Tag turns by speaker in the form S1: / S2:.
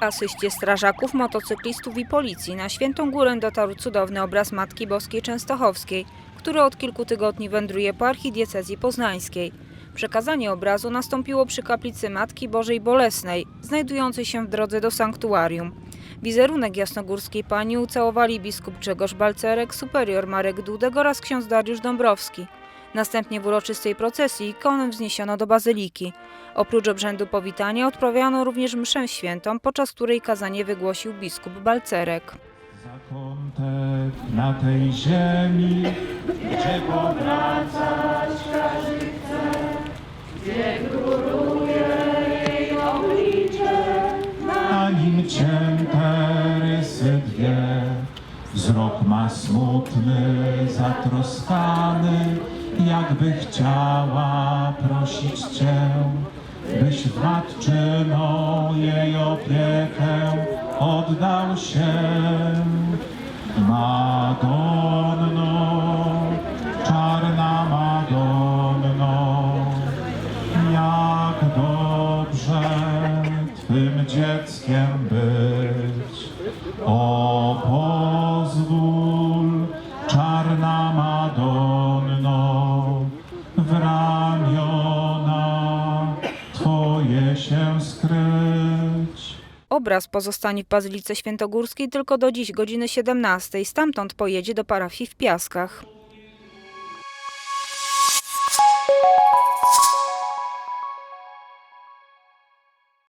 S1: Asyście strażaków, motocyklistów i policji na Świętą Górę dotarł cudowny obraz Matki Boskiej Częstochowskiej, który od kilku tygodni wędruje po archidiecezji poznańskiej. Przekazanie obrazu nastąpiło przy kaplicy Matki Bożej Bolesnej, znajdującej się w drodze do sanktuarium. Wizerunek jasnogórskiej pani ucałowali biskup Grzegorz Balcerek, superior Marek Dudek oraz ksiądz Dariusz Dąbrowski. Następnie w uroczystej procesji ikonę wzniesiono do bazyliki. Oprócz obrzędu powitania odprawiano również mszę świętą, podczas której kazanie wygłosił biskup Balcerek.
S2: Zakątek na tej ziemi, gdzie powracać każdy chce, gdzie góruje jej oblicze, na nim cięte rysy dwie. Wzrok ma smutny, zatroskany, jakby chciała prosić Cię, byś w matczyną jej opiekę oddał się. Madonno, czarna Madonno, jak dobrze Twym dzieckiem być. Twoje się skryć.
S1: Obraz pozostanie w Bazylice Świętogórskiej tylko do dziś godziny 17. Stamtąd pojedzie do parafii w Piaskach.